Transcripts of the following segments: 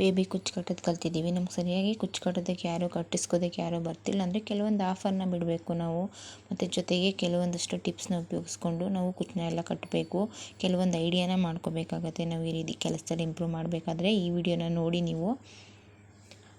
Baby ಕುಚ್ಚು ಕಟ್ಟೋದು ಕಲ್ತಿದ್ದೀವಿ. ನಮ್ಗೆ ಸರಿಯಾಗಿ ಕುಚ್ಚು ಕಟ್ಟೋದಕ್ಕೆ ಯಾರೂ ಕಟ್ಟಿಸ್ಕೋದಕ್ಕೆ ಯಾರೂ ಬರ್ತಿಲ್ಲ. ಅಂದರೆ ಕೆಲವೊಂದು ಆಫರ್ನ ಬಿಡಬೇಕು ನಾವು. ಮತ್ತು ಜೊತೆಗೆ ಕೆಲವೊಂದಷ್ಟು ಟಿಪ್ಸ್ನ ಉಪಯೋಗಿಸ್ಕೊಂಡು ನಾವು ಕುಚ್ಚನ್ನ ಎಲ್ಲ ಕಟ್ಟಬೇಕು ಕೆಲವೊಂದು ಐಡಿಯಾನ ಮಾಡ್ಕೋಬೇಕಾಗತ್ತೆ. ನಾವು ಈ ರೀತಿ ಕೆಲಸದಲ್ಲಿ ಇಂಪ್ರೂವ್ ಮಾಡಬೇಕಾದ್ರೆ ಈ ವಿಡಿಯೋನ ನೋಡಿ ನೀವು.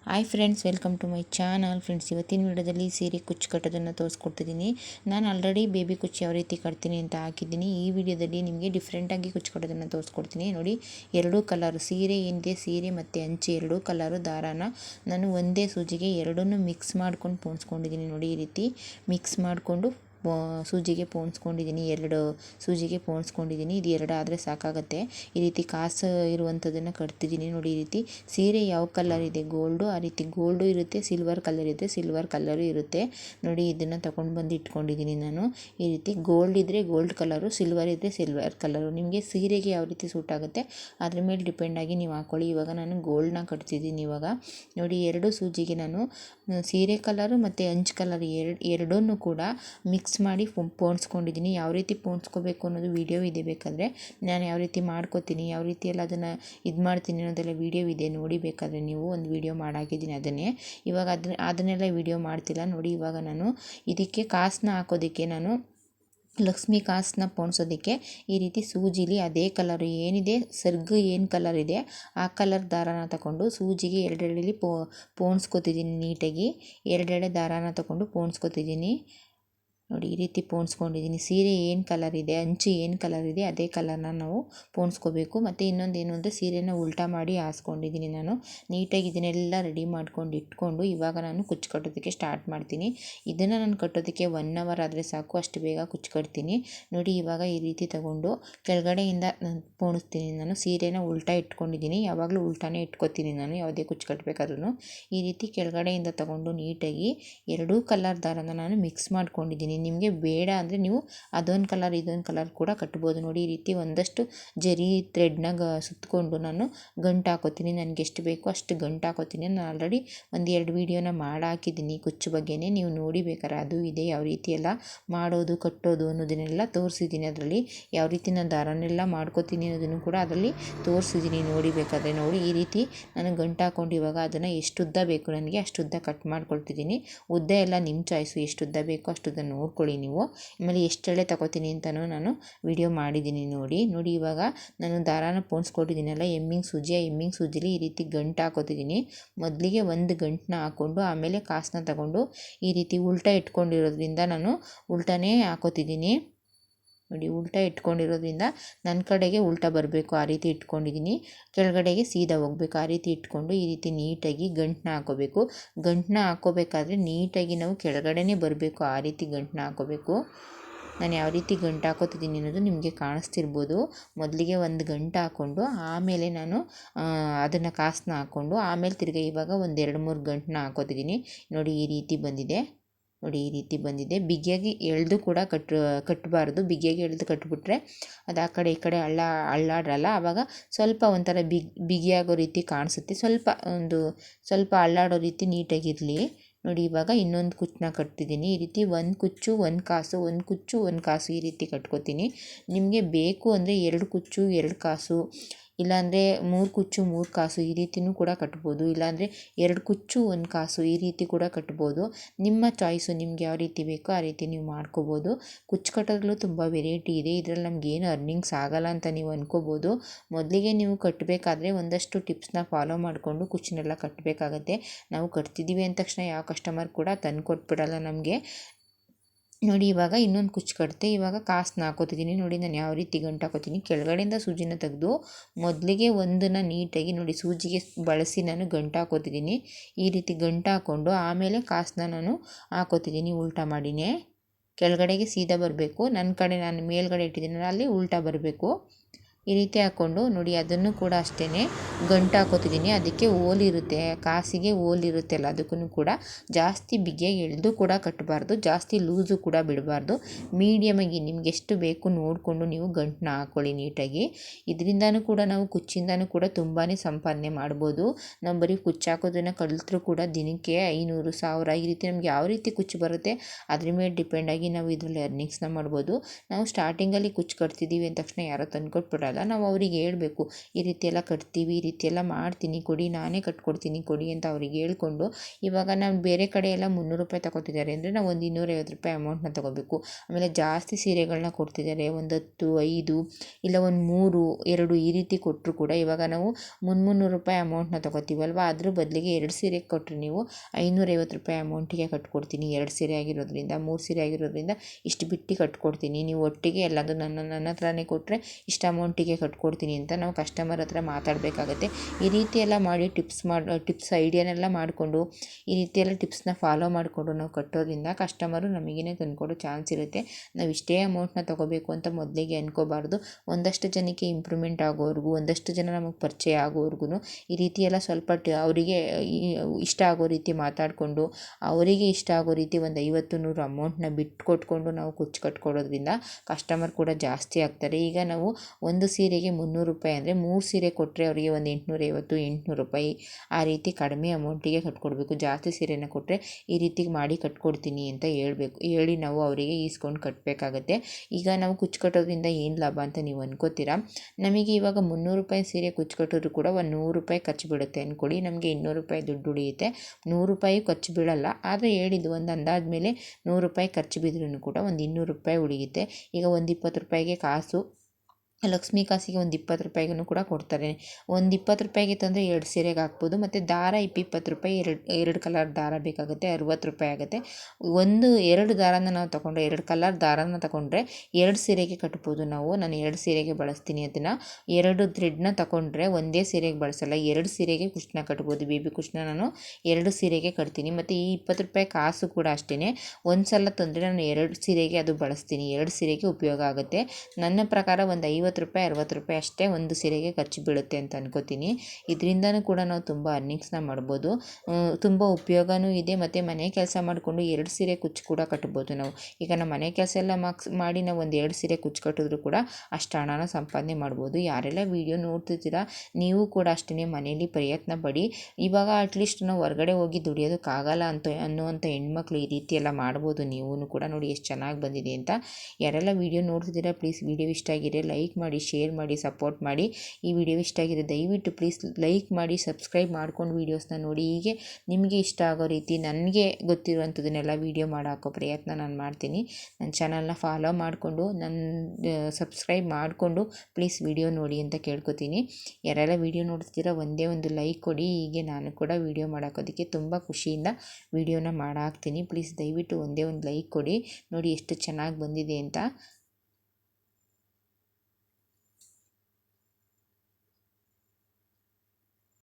Hi friends welcome to my channel friends ಇವತ್ತಿನ ವಿಡಿಯೋದಲ್ಲಿ ಸೀರೆ ಕುಚ್ಚು ಕಟ್ಟೋದನ್ನು ತೋರಿಸ್ಕೊಡ್ತಿದ್ದೀನಿ. ನಾನು ಆಲ್ರೆಡಿ ಬೇಬಿ ಕುಚ್ಚು ಯಾವ ರೀತಿ ಕಟ್ತೀನಿ ಅಂತ ಹಾಕಿದ್ದೀನಿ. ಈ ವಿಡಿಯೋದಲ್ಲಿ ನಿಮಗೆ ಡಿಫ್ರೆಂಟಾಗಿ ಕುಚ್ಚು ಕಟ್ಟೋದನ್ನು ತೋರಿಸ್ಕೊಡ್ತೀನಿ. ನೋಡಿ, ಎರಡೂ ಕಲರು ಸೀರೆ ಏನಿದೆ ಸೀರೆ ಮತ್ತು ಅಂಚೆ ಎರಡೂ ಕಲರು ದಾರಾನ ನಾನು ಒಂದೇ ಸೂಜಿಗೆ ಎರಡನ್ನೂ ಮಿಕ್ಸ್ ಮಾಡ್ಕೊಂಡು ಪೋಣಿಸ್ಕೊಂಡಿದ್ದೀನಿ. ನೋಡಿ, ಈ ರೀತಿ ಮಿಕ್ಸ್ ಮಾಡಿಕೊಂಡು ಸೂಜಿಗೆ ಪೋಣಿಸ್ಕೊಂಡಿದ್ದೀನಿ ಎರಡು ಸೂಜಿಗೆ ಪೋಣಿಸ್ಕೊಂಡಿದ್ದೀನಿ ಇದು ಎರಡು ಆದರೆ ಸಾಕಾಗುತ್ತೆ. ಈ ರೀತಿ ಕಾಸು ಇರುವಂಥದ್ದನ್ನು ಕಟ್ತಿದ್ದೀನಿ ನೋಡಿ ಈ ರೀತಿ. ಸೀರೆ ಯಾವ ಕಲರ್ ಇದೆ? ಗೋಲ್ಡು ಆ ರೀತಿ ಗೋಲ್ಡು ಇರುತ್ತೆ ಸಿಲ್ವರ್ ಕಲರ್ ಇದೆ ಸಿಲ್ವರ್ ಕಲರು ಇರುತ್ತೆ. ನೋಡಿ ಇದನ್ನು ತಗೊಂಡು ಬಂದು ಇಟ್ಕೊಂಡಿದ್ದೀನಿ ನಾನು. ಈ ರೀತಿ ಗೋಲ್ಡ್ ಇದ್ದರೆ ಗೋಲ್ಡ್ ಕಲರು ಸಿಲ್ವರ್ ಇದ್ದರೆ ಸಿಲ್ವರ್ ಕಲರು ನಿಮಗೆ ಸೀರೆಗೆ ಯಾವ ರೀತಿ ಸೂಟ್ ಆಗುತ್ತೆ, ಅದ್ರ ಮೇಲೆ ಡಿಪೆಂಡಾಗಿ ನೀವು ಹಾಕೊಳ್ಳಿ. ಇವಾಗ ನಾನು ಗೋಲ್ಡ್ನ ಕಟ್ತಿದ್ದೀನಿ ಇವಾಗ. ನೋಡಿ ಎರಡು ಸೂಜಿಗೆ ನಾನು ಸೀರೆ ಕಲರು ಮತ್ತು ಅಂಚು ಕಲರ್ ಎರಡು, ಎರಡನ್ನೂ ಕೂಡ ಮಿಕ್ಸ್ ಮಿಕ್ಸ್ ಮಾಡಿ ಪೋಣಿಸ್ಕೊಂಡಿದ್ದೀನಿ ಯಾವ ರೀತಿ ಪೋಣಿಸ್ಕೋಬೇಕು ಅನ್ನೋದು ವೀಡಿಯೋ ಇದೆ ಬೇಕಾದರೆ. ನಾನು ಯಾವ ರೀತಿ ಮಾಡ್ಕೋತೀನಿ, ಯಾವ ರೀತಿ ಎಲ್ಲ ಅದನ್ನು ಇದು ಮಾಡ್ತೀನಿ ಅನ್ನೋದೆಲ್ಲ ವೀಡಿಯೋ ಇದೆ. ನೋಡಿ ಬೇಕಾದರೆ ನೀವು ಒಂದು ವೀಡಿಯೋ ಮಾಡಾಕಿದ್ದೀನಿ ಅದನ್ನೇ. ಇವಾಗ ಅದನ್ನ ಅದನ್ನೆಲ್ಲ ವೀಡಿಯೋ ಮಾಡ್ತಿಲ್ಲ. ನೋಡಿ ಇವಾಗ ನಾನು ಇದಕ್ಕೆ ಕಾಸನ್ನ ಹಾಕೋದಕ್ಕೆ ನಾನು ಲಕ್ಷ್ಮಿ ಕಾಸನ್ನ ಪೋಣಿಸೋದಕ್ಕೆ ಈ ರೀತಿ ಸೂಜಿಲಿ ಅದೇ ಕಲರ್ ಏನಿದೆ, ಸರ್ಗು ಏನು ಕಲರ್ ಇದೆ, ಆ ಕಲರ್ ದಾರಾನ ತಗೊಂಡು ಸೂಜಿಗೆ ಎರಡೆರಡಲ್ಲಿ ಪೋ ಪೋಣಿಸ್ಕೊತಿದ್ದೀನಿ ನೀಟಾಗಿ. ಎರಡೆರಡೆ ದಾರಾನ ತಗೊಂಡು ಪೋಣಿಸ್ಕೊತಿದ್ದೀನಿ ನೋಡಿ ಈ ರೀತಿ ಪೋಣಿಸ್ಕೊಂಡಿದ್ದೀನಿ. ಸೀರೆ ಏನು ಕಲರ್ ಇದೆ, ಅಂಚು ಏನು ಕಲರ್ ಇದೆ, ಅದೇ ಕಲರ್ನ ನಾವು ಪೋಣಿಸ್ಕೋಬೇಕು. ಮತ್ತು ಇನ್ನೊಂದು ಏನು ಅಂದರೆ ಸೀರೆನ ಉಲ್ಟಾ ಮಾಡಿ ಹಾಸ್ಕೊಂಡಿದ್ದೀನಿ ನಾನು. ನೀಟಾಗಿ ಇದನ್ನೆಲ್ಲ ರೆಡಿ ಮಾಡ್ಕೊಂಡು ಇಟ್ಕೊಂಡು ಇವಾಗ ನಾನು ಕುಚ್ಚು ಕಟ್ಟೋದಕ್ಕೆ ಸ್ಟಾರ್ಟ್ ಮಾಡ್ತೀನಿ. ಇದನ್ನು ನಾನು ಕಟ್ಟೋದಕ್ಕೆ ಒನ್ ಅವರ್ ಆದರೆ ಸಾಕು, ಅಷ್ಟು ಬೇಗ ಕುಚ್ಚು ಕಟ್ತೀನಿ. ನೋಡಿ ಇವಾಗ ಈ ರೀತಿ ತಗೊಂಡು ಕೆಳಗಡೆಯಿಂದ ಪೋಣಿಸ್ತೀನಿ ನಾನು. ಸೀರೆನ ಉಲ್ಟಾ ಇಟ್ಕೊಂಡಿದ್ದೀನಿ. ಯಾವಾಗಲೂ ಉಲ್ಟಾನೇ ಇಟ್ಕೊತೀನಿ ನಾನು, ಯಾವುದೇ ಕುಚ್ಚು ಕಟ್ಟಬೇಕಾದ್ರೂ ಈ ರೀತಿ ಕೆಳಗಡೆಯಿಂದ ತಗೊಂಡು ನೀಟಾಗಿ ಎರಡೂ ಕಲರ್ ದಾರನ ನಾನು ಮಿಕ್ಸ್ ಮಾಡ್ಕೊಂಡಿದ್ದೀನಿ. ನಿಮಗೆ ಬೇಡ ಅಂದರೆ ನೀವು ಅದೊಂದು ಕಲರ್ ಇದೊಂದು ಕಲರ್ ಕೂಡ ಕಟ್ಬೋದು. ನೋಡಿ, ಈ ರೀತಿ ಒಂದಷ್ಟು ಜರಿ ಥ್ರೆಡ್ನಾಗ ಸುತ್ತಕೊಂಡು ನಾನು ಗಂಟು ಹಾಕೋತೀನಿ. ನನಗೆ ಎಷ್ಟು ಬೇಕೋ ಅಷ್ಟು ಗಂಟು ಹಾಕೋತೀನಿ. ನಾನು ಆಲ್ರೆಡಿ ಒಂದು ಎರಡು ವೀಡಿಯೋನ ಮಾಡಾಕಿದ್ದೀನಿ ಕುಚ್ಚು ಬಗ್ಗೆನೇ. ನೀವು ನೋಡಿ ಬೇಕಾರೆ ಅದು ಇದೆ, ಯಾವ ರೀತಿ ಎಲ್ಲ ಮಾಡೋದು, ಕಟ್ಟೋದು ಅನ್ನೋದನ್ನೆಲ್ಲ ತೋರಿಸಿದ್ದೀನಿ ಅದರಲ್ಲಿ. ಯಾವ ರೀತಿ ನಾನು ದಾರನೆಲ್ಲ ಮಾಡ್ಕೋತೀನಿ ಅನ್ನೋದನ್ನು ಕೂಡ ಅದರಲ್ಲಿ ತೋರಿಸಿದ್ದೀನಿ ನೋಡಿ ಬೇಕಾದರೆ. ನೋಡಿ, ಈ ರೀತಿ ನಾನು ಗಂಟು ಹಾಕೊಂಡು ಇವಾಗ ಅದನ್ನು ಎಷ್ಟು ಉದ್ದ ಬೇಕು ನನಗೆ ಅಷ್ಟು ಉದ್ದ ಕಟ್ ಮಾಡ್ಕೊಳ್ತಿದ್ದೀನಿ. ಉದ್ದ ಎಲ್ಲ ನಿಮ್ಮ ಚಾಯ್ಸು ಎಷ್ಟು ಉದ್ದ ಬೇಕೋ ಅಷ್ಟು ಉದ್ದ ನೋಡಿ ನೋಡ್ಕೊಳ್ಳಿ ನೀವು. ಆಮೇಲೆ ಎಷ್ಟು ಎಳೆ ತಗೋತೀನಿ ಅಂತಲೂ ನಾನು ವಿಡಿಯೋ ಮಾಡಿದ್ದೀನಿ ನೋಡಿ. ನೋಡಿ ಇವಾಗ ನಾನು ದಾರಾನ ಪೋಣಿಸ್ಕೊಟ್ಟಿದ್ದೀನಲ್ಲ ಎಮ್ಮಿಂಗ್ ಸೂಜಿ ಆ ಎಮ್ಮಿಂಗ್ ಸೂಜಿಲಿ ಈ ರೀತಿ ಗಂಟು ಹಾಕೋತಿದ್ದೀನಿ. ಮೊದಲಿಗೆ ಒಂದು ಗಂಟನ್ನ ಹಾಕ್ಕೊಂಡು ಆಮೇಲೆ ಕಾಸನ್ನ ತಗೊಂಡು ಈ ರೀತಿ ಉಲ್ಟಾ ಇಟ್ಕೊಂಡಿರೋದ್ರಿಂದ ನಾನು ಉಲ್ಟಾನೇ ಹಾಕೋತಿದ್ದೀನಿ. ನೋಡಿ ಉಲ್ಟಾ ಇಟ್ಕೊಂಡಿರೋದ್ರಿಂದ ನನ್ನ ಕಡೆಗೆ ಉಲ್ಟಾ ಬರಬೇಕು, ಆ ರೀತಿ ಇಟ್ಕೊಂಡಿದ್ದೀನಿ ಕೆಳಗಡೆಗೆ ಸೀದಾ ಹೋಗ್ಬೇಕು, ಆ ರೀತಿ ಇಟ್ಕೊಂಡು ಈ ರೀತಿ ನೀಟಾಗಿ ಗಂಟನ್ನ ಹಾಕೋಬೇಕು. ಗಂಟನ್ನ ಹಾಕೋಬೇಕಾದ್ರೆ ನೀಟಾಗಿ ನಾವು ಕೆಳಗಡೆನೇ ಬರಬೇಕು, ಆ ರೀತಿ ಗಂಟನ್ನ ಹಾಕೋಬೇಕು. ನಾನು ಯಾವ ರೀತಿ ಗಂಟು ಹಾಕೋತಿದ್ದೀನಿ ಅನ್ನೋದು ನಿಮಗೆ ಕಾಣಿಸ್ತಿರ್ಬೋದು. ಮೊದಲಿಗೆ ಒಂದು ಗಂಟು ಹಾಕ್ಕೊಂಡು, ಆಮೇಲೆ ನಾನು ಅದನ್ನು ಕಾಸನ್ನ ಹಾಕ್ಕೊಂಡು, ಆಮೇಲೆ ತಿರ್ಗಿ ಇವಾಗ ಒಂದು ಎರಡು ಮೂರು ಗಂಟನ್ನ ಹಾಕೋತಿದ್ದೀನಿ. ನೋಡಿ ಈ ರೀತಿ ಬಂದಿದೆ. ನೋಡಿ ಈ ರೀತಿ ಬಂದಿದೆ. ಬಿಗಿಯಾಗಿ ಎಳೆದು ಕೂಡ ಕಟ್ಟು, ಕಟ್ಟಬಾರ್ದು. ಬಿಗಿಯಾಗಿ ಎಳೆದು ಕಟ್ಟಿಬಿಟ್ರೆ ಅದು ಆ ಕಡೆ ಈ ಕಡೆ ಅಳ್ಳ, ಅಳ್ಳಾಡ್ರಲ್ಲ ಆವಾಗ ಸ್ವಲ್ಪ ಒಂಥರ ಬಿಗಿ ಬಿಗಿಯಾಗೋ ರೀತಿ ಕಾಣಿಸುತ್ತೆ. ಸ್ವಲ್ಪ ಒಂದು ಸ್ವಲ್ಪ ಅಳ್ಳಾಡೋ ರೀತಿ ನೀಟಾಗಿರಲಿ. ನೋಡಿ ಇವಾಗ ಇನ್ನೊಂದು ಕುಚ್ಚನ್ನ ಕಟ್ತಿದ್ದೀನಿ. ಈ ರೀತಿ ಒಂದು ಕುಚ್ಚು, ಒಂದು ಕಾಸು, ಒಂದು ಕುಚ್ಚು, ಒಂದು ಕಾಸು ಈ ರೀತಿ ಕಟ್ಕೋತೀನಿ. ನಿಮಗೆ ಬೇಕು ಅಂದರೆ ಎರಡು ಕುಚ್ಚು, ಎರಡು ಕಾಸು ಇಲ್ಲಾಂದರೆ ಮೂರು ಕುಚ್ಚು, ಮೂರು ಕಾಸು ಈ ರೀತಿಯೂ ಕೂಡ ಕಟ್ಬೋದು. ಇಲ್ಲಾಂದರೆ ಎರಡು ಕುಚ್ಚು, ಒಂದು ಕಾಸು ಈ ರೀತಿ ಕೂಡ ಕಟ್ಬೋದು. ನಿಮ್ಮ ಚಾಯ್ಸು ನಿಮ್ಗೆ ಯಾವ ರೀತಿ ಬೇಕೋ ಆ ರೀತಿ ನೀವು ಮಾಡ್ಕೋಬೋದು. ಕುಚ್ಚು ಕಟ್ಟೋದ್ರಲ್ಲೂ ತುಂಬ ವೆರೈಟಿ ಇದೆ. ಇದರಲ್ಲಿ ನಮ್ಗೆ ಏನು ಅರ್ನಿಂಗ್ಸ್ ಆಗಲ್ಲ ಅಂತ ನೀವು ಅಂದ್ಕೋಬೋದು ಮೊದಲಿಗೆ ನೀವು ಕಟ್ಟಬೇಕಾದ್ರೆ ಒಂದಷ್ಟು ಟಿಪ್ಸ್ನ ಫಾಲೋ ಮಾಡಿಕೊಂಡು ಕುಚ್ಚನ್ನೆಲ್ಲ ಕಟ್ಟಬೇಕಾಗತ್ತೆ ನಾವು ಕಟ್ತಿದ್ದೀವಿ ಅಂದ ತಕ್ಷಣ ಯಾವ ಕಸ್ಟಮರ್ ಕೂಡ ತಂದು ಕೊಟ್ಬಿಡಲ್ಲ ನಮಗೆ. ನೋಡಿ, ಇವಾಗ ಇನ್ನೊಂದು ಕುಚ್ಚು ಕಟ್ತೆ ಇವಾಗ ಕಾಸನ್ನ ಹಾಕೋತಿದ್ದೀನಿ. ನೋಡಿ, ನಾನು ಯಾವ ರೀತಿ ಗಂಟು ಹಾಕೋತೀನಿ. ಕೆಳಗಡೆಯಿಂದ ಸೂಜಿನ ತೆಗೆದು, ಮೊದಲಿಗೆ ಒಂದನ್ನು ನೀಟಾಗಿ ನೋಡಿ, ಸೂಜಿಗೆ ಬಳಸಿ ನಾನು ಗಂಟು ಹಾಕೋತಿದ್ದೀನಿ. ಈ ರೀತಿ ಗಂಟು ಹಾಕ್ಕೊಂಡು ಆಮೇಲೆ ಕಾಸನ್ನ ನಾನು ಹಾಕೋತಿದ್ದೀನಿ. ಉಲ್ಟಾ ಮಾಡಿನೇ. ಕೆಳಗಡೆಗೆ ಸೀದಾ ಬರಬೇಕು. ನನ್ನ ಕಡೆ ನಾನು ಮೇಲ್ಗಡೆ ಇಟ್ಟಿದ್ದೀನಿ. ಅಲ್ಲಿ ಉಲ್ಟಾ ಬರಬೇಕು. ಈ ರೀತಿ ಹಾಕ್ಕೊಂಡು ನೋಡಿ, ಅದನ್ನು ಕೂಡ ಅಷ್ಟೇ ಗಂಟು ಹಾಕೋತಿದ್ದೀನಿ ಅದಕ್ಕೆ ಓಲಿರುತ್ತೆ ಕಾಸಿಗೆ ಓಲಿರುತ್ತಲ್ಲ ಅದಕ್ಕೂ ಕೂಡ ಜಾಸ್ತಿ ಬಿಗಿಯಾಗಿ ಎಳೆದು ಕೂಡ ಕಟ್ಟಬಾರ್ದು, ಜಾಸ್ತಿ ಲೂಸು ಕೂಡ ಬಿಡಬಾರ್ದು. ಮೀಡಿಯಮಾಗಿ ನಿಮ್ಗೆ ಎಷ್ಟು ಬೇಕು ನೋಡಿಕೊಂಡು ನೀವು ಗಂಟನ್ನ ಹಾಕ್ಕೊಳ್ಳಿ ನೀಟಾಗಿ. ಇದರಿಂದನೂ ಕೂಡ ನಾವು ಕುಚ್ಚಿಂದನೂ ಕೂಡ ತುಂಬಾ ಸಂಪಾದನೆ ಮಾಡ್ಬೋದು. ನಾವು ಬರೀ ಕುಚ್ಚು ಹಾಕೋದನ್ನು ಕಲಿತರೂ ಕೂಡ ದಿನಕ್ಕೆ ಐನೂರು, ಸಾವಿರ ಈ ರೀತಿ ನಮ್ಗೆ ಯಾವ ರೀತಿ ಕುಚ್ಚು ಬರುತ್ತೆ, ಅದ್ರ ಮೇಲೆ ಡಿಪೆಂಡಾಗಿ ನಾವು ಇದರಲ್ಲಿ ಅರ್ನಿಂಗ್ಸ್ನ ಮಾಡ್ಬೋದು. ನಾವು ಸ್ಟಾರ್ಟಿಂಗಲ್ಲಿ ಕುಚ್ಚು ಕಟ್ತಿದ್ದೀವಿ ಅಂದ ತಕ್ಷಣ ಯಾರೋ ತಂದುಕೊಟ್ಬಿಡಲ್ಲ ಮಾಡಲ್ಲ ನಾವು ಅವ್ರಿಗೆ ಹೇಳ್ಬೇಕು, ಈ ರೀತಿ ಎಲ್ಲ ಕಟ್ತೀವಿ, ಈ ರೀತಿ ಎಲ್ಲ ಮಾಡ್ತೀನಿ, ಕೊಡಿ, ನಾನೇ ಕಟ್ಕೊಡ್ತೀನಿ, ಕೊಡಿ ಅಂತ ಅವ್ರಿಗೆ ಹೇಳ್ಕೊಂಡು, ಇವಾಗ ನಾವು ಬೇರೆ ಕಡೆ ಎಲ್ಲ ಮುನ್ನೂರು ರೂಪಾಯಿ ತಗೋತಿದ್ದಾರೆ ಅಂದರೆ ನಾವು ಒಂದು ಇನ್ನೂರೈವತ್ತು ರೂಪಾಯಿ ಅಮೌಂಟ್ನ ತಗೋಬೇಕು. ಆಮೇಲೆ ಜಾಸ್ತಿ ಸೀರೆಗಳನ್ನ ಕೊಡ್ತಿದ್ದಾರೆ, ಒಂದು ಹತ್ತು, ಐದು, ಇಲ್ಲ ಒಂದು ಮೂರು, ಎರಡು ಈ ರೀತಿ ಕೊಟ್ಟರು ಕೂಡ ಇವಾಗ ನಾವು ಮುನ್ನೂರು ರೂಪಾಯಿ ಅಮೌಂಟ್ನ ತಗೋತೀವಲ್ವ? ಅದ್ರ ಬದಲಿಗೆ ಎರಡು ಸೀರೆ ಕೊಟ್ಟರೆ ನೀವು ಐನೂರೈವತ್ತು ರೂಪಾಯಿ ಅಮೌಂಟಿಗೆ ಕಟ್ಕೊಡ್ತೀನಿ. ಎರಡು ಸೀರೆ ಆಗಿರೋದ್ರಿಂದ, ಮೂರು ಸೀರೆ ಆಗಿರೋದ್ರಿಂದ ಇಷ್ಟು ಬಿಟ್ಟು ಕಟ್ಕೊಡ್ತೀನಿ. ನೀವು ಒಟ್ಟಿಗೆ ಎಲ್ಲದೂ ನನ್ನ ನನ್ನ ಹತ್ರನೇ ಕೊಟ್ಟರೆ ಇಷ್ಟು ಅಮೌಂಟಿಗೆ ಕಟ್ಕೊಡ್ತೀನಿ ಅಂತ ನಾವು ಕಸ್ಟಮರ್ ಹತ್ರ ಮಾತಾಡಬೇಕಾಗತ್ತೆ. ಈ ರೀತಿ ಎಲ್ಲ ಮಾಡಿ ಟಿಪ್ಸ್ ಮಾಡಿ ಟಿಪ್ಸ್ ಐಡಿಯಾನೆಲ್ಲ ಮಾಡಿಕೊಂಡು, ಈ ರೀತಿ ಎಲ್ಲ ಟಿಪ್ಸ್ನ ಫಾಲೋ ಮಾಡಿಕೊಂಡು ನಾವು ಕಟ್ಟೋದ್ರಿಂದ ಕಸ್ಟಮರು ನಮಗೇನೆ ತಂದುಕೊಡೋ ಚಾನ್ಸ್ ಇರುತ್ತೆ. ನಾವು ಇಷ್ಟೇ ಅಮೌಂಟ್ನ ತೊಗೋಬೇಕು ಅಂತ ಮೊದಲಿಗೆ ಅಂದ್ಕೋಬಾರ್ದು ಒಂದಷ್ಟು ಜನಕ್ಕೆ ಇಂಪ್ರೂವ್ಮೆಂಟ್ ಆಗೋವರೆಗೂ, ಒಂದಷ್ಟು ಜನ ನಮಗೆ ಪರಿಚಯ ಆಗೋವರೆಗೂ ಈ ರೀತಿ ಎಲ್ಲ ಸ್ವಲ್ಪ ಅವರಿಗೆ ಇಷ್ಟ ಆಗೋ ರೀತಿ ಮಾತಾಡಿಕೊಂಡು, ಅವರಿಗೆ ಇಷ್ಟ ಆಗೋ ರೀತಿ ಒಂದು ಐವತ್ತು, ನೂರು ಅಮೌಂಟ್ನ ಬಿಟ್ಟು ಕೊಟ್ಕೊಂಡು ನಾವು ಕುಚ್ಚು ಕಟ್ಕೊಡೋದ್ರಿಂದ ಕಸ್ಟಮರ್ ಕೂಡ ಜಾಸ್ತಿ ಆಗ್ತಾರೆ. ಈಗ ನಾವು ಒಂದು ಸೀರೆಗೆ ಮುನ್ನೂರು ರೂಪಾಯಿ ಅಂದರೆ ಮೂರು ಸೀರೆ ಕೊಟ್ಟರೆ ಅವರಿಗೆ ಒಂದು ಎಂಟುನೂರೈವತ್ತು ಎಂಟುನೂರು ರೂಪಾಯಿ ಆ ರೀತಿ ಕಡಿಮೆ ಅಮೌಂಟಿಗೆ ಕಟ್ಕೊಡ್ಬೇಕು. ಜಾಸ್ತಿ ಸೀರೆನ ಕೊಟ್ಟರೆ ಈ ರೀತಿ ಮಾಡಿ ಕಟ್ಕೊಡ್ತೀನಿ ಅಂತ ಹೇಳ್ಬೇಕು. ಹೇಳಿ ನಾವು ಅವರಿಗೆ ಈಸ್ಕೊಂಡು ಕಟ್ಟಬೇಕಾಗತ್ತೆ ಈಗ ನಾವು ಕುಚ್ಚು ಕಟ್ಟೋದ್ರಿಂದ ಏನು ಲಾಭ ಅಂತ ನೀವು ಅನ್ಕೋತೀರಾ? ನಮಗೆ ಇವಾಗ ಮುನ್ನೂರು ರೂಪಾಯಿ ಸೀರೆ ಕುಚ್ಚು ಕಟ್ಟಿದ್ರು ಕೂಡ ಒಂದು ನೂರು ರೂಪಾಯಿ ಖರ್ಚು ಬೀಳುತ್ತೆ ಅಂದ್ಕೊಳ್ಳಿ ನಮಗೆ ಇನ್ನೂರು ರೂಪಾಯಿ ದುಡ್ಡು ಉಳಿಯುತ್ತೆ. ನೂರು ರೂಪಾಯಿ ಖರ್ಚು ಬೀಳಲ್ಲ. ಆದರೆ ಹೇಳಿದ್ದು ಒಂದು ಅಂದಾಜ ಮೇಲೆ ನೂರು ರೂಪಾಯಿ ಖರ್ಚು ಬಿದ್ರೂ ಕೂಡ ಒಂದು ಇನ್ನೂರು ರೂಪಾಯಿ ಉಳಿಯುತ್ತೆ. ಈಗ ಒಂದು ಇಪ್ಪತ್ತು ರೂಪಾಯಿಗೆ ಕಾಸು ಲಕ್ಷ್ಮೀ ಕಾಸಿಗೆ ಒಂದು ಇಪ್ಪತ್ತು ರೂಪಾಯಿಗೂ ಕೂಡ ಕೊಡ್ತಾರೆ. ಒಂದು ಇಪ್ಪತ್ತು ರೂಪಾಯಿಗೆ ತಂದರೆ ಎರಡು ಸೀರೆಗೆ ಹಾಕ್ಬೋದು. ಮತ್ತು ದಾರ ಇಪ್ಪಿಪ್ಪತ್ತು ರೂಪಾಯಿ, ಎರಡು ಎರಡು ಕಲರ್ ದಾರ ಬೇಕಾಗುತ್ತೆ, ಅರುವತ್ತು ರೂಪಾಯಿ ಆಗುತ್ತೆ. ಒಂದು, ಎರಡು ದಾರನ ನಾವು ತೊಗೊಂಡ್ರೆ, ಎರಡು ಕಲರ್ ದಾರನ ತಗೊಂಡ್ರೆ ಎರಡು ಸೀರೆಗೆ ಕಟ್ಬೋದು ನಾವು. ನಾನು ಎರಡು ಸೀರೆಗೆ ಬಳಸ್ತೀನಿ ಅದನ್ನು. ಎರಡು ಥ್ರೆಡ್ನ ತಗೊಂಡ್ರೆ ಒಂದೇ ಸೀರೆಗೆ ಬಳಸಲ್ಲ, ಎರಡು ಸೀರೆಗೆ ಕೃಷ್ಣ ಕಟ್ಬೋದು. ಬೇಬಿ ಕೃಷ್ಣ ನಾನು ಎರಡು ಸೀರೆಗೆ ಕಟ್ತೀನಿ. ಮತ್ತು ಈ ಇಪ್ಪತ್ತು ರೂಪಾಯಿ ಕಾಸು ಕೂಡ ಅಷ್ಟೇ ಒಂದು ಸಲ ತಂದರೆ ನಾನು ಎರಡು ಸೀರೆಗೆ ಅದು ಬಳಸ್ತೀನಿ. ಎರಡು ಸೀರೆಗೆ ಉಪಯೋಗ ಆಗುತ್ತೆ. ನನ್ನ ಪ್ರಕಾರ ಒಂದು ಐವತ್ತು ಐವತ್ತು ರೂಪಾಯಿ, ಅರವತ್ತು ರೂಪಾಯಿ ಅಷ್ಟೇ ಒಂದು ಸೀರೆಗೆ ಖರ್ಚು ಬೀಳುತ್ತೆ ಅಂತ ಅನ್ಕೋತೀನಿ. ಇದರಿಂದನೂ ಕೂಡ ನಾವು ತುಂಬ ಅರ್ನಿಂಗ್ಸ್ನ ಮಾಡ್ಬೋದು. ತುಂಬ ಉಪಯೋಗವೂ ಇದೆ ಮತ್ತು ಮನೆ ಕೆಲಸ ಮಾಡಿಕೊಂಡು ಎರಡು ಸೀರೆ ಕುಚ್ಚು ಕೂಡ ಕಟ್ಬೋದು ನಾವು. ಈಗ ನಮ್ಮ ಮನೆ ಕೆಲಸ ಎಲ್ಲ ಮಾಕ್ಸ್, ಮಾಡಿ ನಾವು ಒಂದು ಎರಡು ಸೀರೆ ಕುಚ್ಚು ಕಟ್ಟಿದ್ರು ಕೂಡ ಅಷ್ಟು ಹಣನ ಸಂಪಾದನೆ ಮಾಡ್ಬೋದು. ಯಾರೆಲ್ಲ ವೀಡಿಯೋ ನೋಡ್ತಿದ್ದೀರಾ, ನೀವು ಕೂಡ ಅಷ್ಟೇ ಮನೆಯಲ್ಲಿ ಪ್ರಯತ್ನ ಪಡಿ. ಇವಾಗ ಅಟ್ಲೀಸ್ಟ್ ನಾವು ಹೊರಗಡೆ ಹೋಗಿ ದುಡಿಯೋದಕ್ಕಾಗಲ್ಲ ಅಂತ, ಅನ್ನುವಂಥ ಹೆಣ್ಮಕ್ಳು ಈ ರೀತಿ ಎಲ್ಲ ಮಾಡ್ಬೋದು. ನೀವು ಕೂಡ ನೋಡಿ ಎಷ್ಟು ಚೆನ್ನಾಗಿ ಬಂದಿದೆ ಅಂತ. ಯಾರೆಲ್ಲ ವಿಡಿಯೋ ನೋಡ್ತಿದ್ದೀರಾ ಪ್ಲೀಸ್ ವೀಡಿಯೋ ಇಷ್ಟ ಆಗಿದೆ ಲೈಕ್ ಮಾಡಿ ಶೇರ್ ಮಾಡಿ ಸಪೋರ್ಟ್ ಮಾಡಿ ಈ ವಿಡಿಯೋ ಇಷ್ಟ ಆಗಿದೆ ದಯವಿಟ್ಟು ಪ್ಲೀಸ್ ಲೈಕ್ ಮಾಡಿ ಸಬ್ಸ್ಕ್ರೈಬ್ ಮಾಡ್ಕೊಂಡು ವೀಡಿಯೋಸ್ನ ನೋಡಿ. ಹೀಗೆ ನಿಮಗೆ ಇಷ್ಟ ಆಗೋ ರೀತಿ ನನಗೆ ಗೊತ್ತಿರುವಂಥದ್ದನ್ನೆಲ್ಲ ವೀಡಿಯೋ ಮಾಡಾಕೋ ಪ್ರಯತ್ನ ನಾನು ಮಾಡ್ತೀನಿ. ನನ್ನ ಚಾನಲ್ನ ಫಾಲೋ ಮಾಡಿಕೊಂಡು ನನ್ನ ಸಬ್ಸ್ಕ್ರೈಬ್ ಮಾಡಿಕೊಂಡು ಪ್ಲೀಸ್ ವಿಡಿಯೋ ನೋಡಿ ಅಂತ ಕೇಳ್ಕೊತೀನಿ. ಯಾರೆಲ್ಲ ವೀಡಿಯೋ ನೋಡ್ತೀರಾ ಒಂದೇ ಒಂದು ಲೈಕ್ ಕೊಡಿ. ಹೀಗೆ ನಾನು ಕೂಡ ವೀಡಿಯೋ ಮಾಡೋಕ್ಕೋದಕ್ಕೆ ತುಂಬ ಖುಷಿಯಿಂದ ವೀಡಿಯೋನ ಮಾಡಾಕ್ತೀನಿ. ಪ್ಲೀಸ್ ದಯವಿಟ್ಟು ಒಂದೇ ಒಂದು ಲೈಕ್ ಕೊಡಿ. ನೋಡಿ ಎಷ್ಟು ಚೆನ್ನಾಗಿ ಬಂದಿದೆ ಅಂತ.